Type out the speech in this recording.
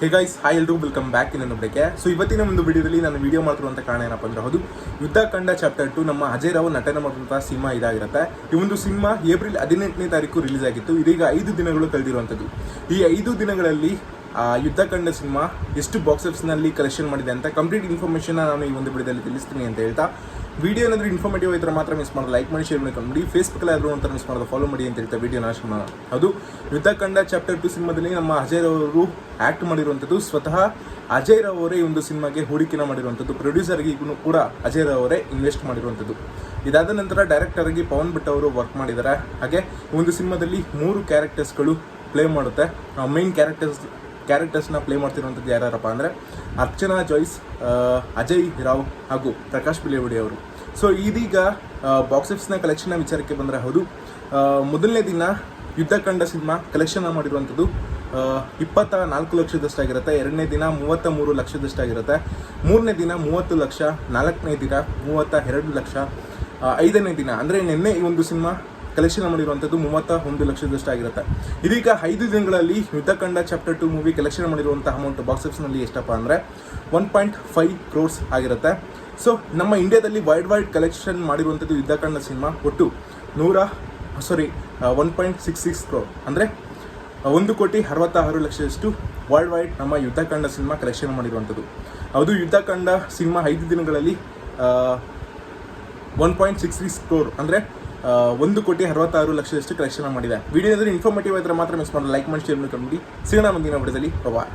ಹೇ guys hi ಎಲ್ಲರೂ welcome back ಇನ್ನೊಂದು ಬಳಿಕೆ ಸೊ ಇವತ್ತಿನ ಒಂದು ವಿಡಿಯೋದಲ್ಲಿ ನಾನು ವಿಡಿಯೋ ಮಾಡ್ತಿರುವಂಥ ಕಾರಣ ಏನಪ್ಪ ಅಂದ್ರೆ ಹೌದು ಯುದ್ಧ ಕಂಡ ಚಾಪ್ಟರ್ ಟು ನಮ್ಮ ಅಜಯ್ ರಾವ್ ನಟನೆ ಮಾಡಿರುವಂತಹ ಸಿನಿಮಾ ಇದಾಗಿರುತ್ತೆ. ಈ ಒಂದು ಸಿನಿಮಾ ಏಪ್ರಿಲ್ ಹದಿನೆಂಟನೇ ತಾರೀಕು ರಿಲೀಸ್ ಆಗಿತ್ತು. ಇದೀಗ ಐದು ದಿನಗಳು ಕಳೆದಿರುವಂಥದ್ದು. ಈ ಐದು ದಿನಗಳಲ್ಲಿ ಯುದ್ಧ ಕಂಡ ಸಿನಿಮಾ ಎಷ್ಟು ಬಾಕ್ಸ್ ಆಫೀಸ್ನಲ್ಲಿ ಕಲೆಕ್ಷನ್ ಮಾಡಿದೆ ಅಂತ ಕಂಪ್ಲೀಟ್ ಇನ್ಫಾರ್ಮೇಷನ್ ನಾನು ಈ ಒಂದು ವಿಡಿಯೋದಲ್ಲಿ ತಿಳಿಸ್ತೀನಿ ಅಂತ ಹೇಳ್ತಾ. ವಿಡಿಯೋ ಏನಾದರೂ ಇನ್ಫಾರ್ಮೇಟಿವ್ ಇದ್ರೆ ಮಾತ್ರ ಮಿಸ್ ಮಾಡೋದು. ಲೈಕ್ ಮಾಡಿ ಶೇರ್ ಮಾಡಿ ನೋಡಿ ಫೇಸ್ಬುಕ್ಕಲ್ಲಿ ಆದರೂ ಅಂತ ಮಿಸ್ ಮಾಡೋದು. ಫಾಲೋ ಮಾಡಿ ಅಂತ ಹೇಳ್ತಾ ವಿಡಿಯೋ ನಾಶ ಮಾಡೋಣ ಅದು ಯುದ್ಧ ಕಂಡ ಚಾಪ್ಟರ್ ಟು ಸಿನಿಮಾದಲ್ಲಿ ನಮ್ಮ ಅಜಯ್ ಅವರು ಆ್ಯಕ್ಟ್ ಮಾಡಿರುವಂಥದ್ದು ಸ್ವತಃ ಅಜಯ್ ರಾವ್ ಅವರೇ ಒಂದು ಸಿನಿಮಾಗೆ ಹೂಡಿಕೆನ ಮಾಡಿರುವಂಥದ್ದು. ಪ್ರೊಡ್ಯೂಸರ್ಗೆ ಈಗೂ ಕೂಡ ಅಜಯ್ ರಾವ್ ಅವರೇ ಇನ್ವೆಸ್ಟ್ ಮಾಡಿರುವಂಥದ್ದು. ಇದಾದ ನಂತರ ಡೈರೆಕ್ಟರ್ ಆಗಿ ಪವನ್ ಭಟ್ ಅವರು ವರ್ಕ್ ಮಾಡಿದ್ದಾರೆ ಹಾಗೆ ಒಂದು ಸಿನಿಮಾದಲ್ಲಿ ಮೂರು ಕ್ಯಾರೆಕ್ಟರ್ಸ್ಗಳು ಪ್ಲೇ ಮಾಡುತ್ತೆ. ಮೈನ್ ಕ್ಯಾರೆಕ್ಟರ್ಸ್ ಕ್ಯಾರೆಕ್ಟರ್ಸ್ನ ಪ್ಲೇ ಮಾಡ್ತಿರುವಂಥದ್ದು ಯಾರ್ಯಾರಪ್ಪ ಅಂದರೆ ಅರ್ಚನಾ ಜಾಯ್ಸ್ ಅಜಯ್ ರಾವ್ ಹಾಗೂ ಪ್ರಕಾಶ್ ಬಿಲೇವಡಿ ಅವರು. ಸೊ ಇದೀಗ ಬಾಕ್ಸ್ ಆಫೀಸ್ನ ಕಲೆಕ್ಷನ್ನ ವಿಚಾರಕ್ಕೆ ಬಂದರೆ ಹೌದು. ಮೊದಲನೇ ದಿನ ಯುದ್ಧ ಕಂಡ ಸಿನಿಮಾ ಕಲೆಕ್ಷನ್ ಮಾಡಿರುವಂಥದ್ದು. ಇಪ್ಪತ್ತ ನಾಲ್ಕು ಲಕ್ಷದಷ್ಟಾಗಿರುತ್ತೆ, ಎರಡನೇ ದಿನ ಮೂವತ್ತ ಮೂರು ಲಕ್ಷದಷ್ಟಾಗಿರುತ್ತೆ, ಮೂರನೇ ದಿನ ಮೂವತ್ತು ಲಕ್ಷ, ನಾಲ್ಕನೇ ದಿನ ಮೂವತ್ತ ಎರಡು ಲಕ್ಷ ಐದನೇ ದಿನ. ಅಂದರೆ ನಿನ್ನೆ ಈ ಒಂದು ಸಿನಿಮಾ ಕಲೆಕ್ಷನ್ ಮಾಡಿರುವಂಥದ್ದು ಮೂವತ್ತ ಒಂದು ಲಕ್ಷದಷ್ಟಾಗಿರುತ್ತೆ. ಇದೀಗ ಐದು ದಿನಗಳಲ್ಲಿ Yuddhakanda chapter two movie collection ಮಾಡಿರುವಂಥ ಅಮೌಂಟ್ ಬಾಕ್ಸ್ ಆಫೀಸ್ನಲ್ಲಿ ಎಷ್ಟಪ್ಪ ಅಂದರೆ ಒನ್ ಪಾಯಿಂಟ್ ಫೈವ್ ಕ್ರೋರ್ಸ್ ಆಗಿರುತ್ತೆ. ಸೊ ನಮ್ಮ ಇಂಡಿಯಾದಲ್ಲಿ ವೈಡ್ ವೈಡ್ ಕಲೆಕ್ಷನ್ ಮಾಡಿರುವಂಥದ್ದು ಯುದ್ಧ ಕಂಡ ಸಿನಿಮಾ ಒಟ್ಟು ನೂರ ಸಾರಿ one point six six crore ಅಂದರೆ ಒಂದು ಕೋಟಿ ಅರವತ್ತಾರು ಲಕ್ಷದಷ್ಟು ವರ್ಲ್ಡ್ ವೈಡ್ ನಮ್ಮ ಯುದ್ಧಕಾಂಡ ಸಿನಿಮಾ ಕಲೆಕ್ಷನ್ ಮಾಡಿರುವಂಥದ್ದು. ಅದು ಯುದ್ಧಕಾಂಡ ಸಿನಿಮಾ ಐದು ದಿನಗಳಲ್ಲಿ one point six six crore ಅಂದರೆ ಒಂದು ಕೋಟಿ ಅರವತ್ತಾರು ಲಕ್ಷದಷ್ಟು ಕಲೆಕ್ಷನ್ ಮಾಡಿದೆ. ವಿಡಿಯೋದಲ್ಲಿ ಇನ್ಫಾರ್ಮೇಟಿವ್ ಆದರೆ ಮಾತ್ರ ಮಿಸ್ ಮಾಡಿ ಲೈಕ್ ಮಾಡಿ ಶೇರ್ ಮಾಡಿ. ಸಿಗೋಣ ಮುಂದಿನ ವಿಡಿಯೋದಲ್ಲಿ ಬಾಯ್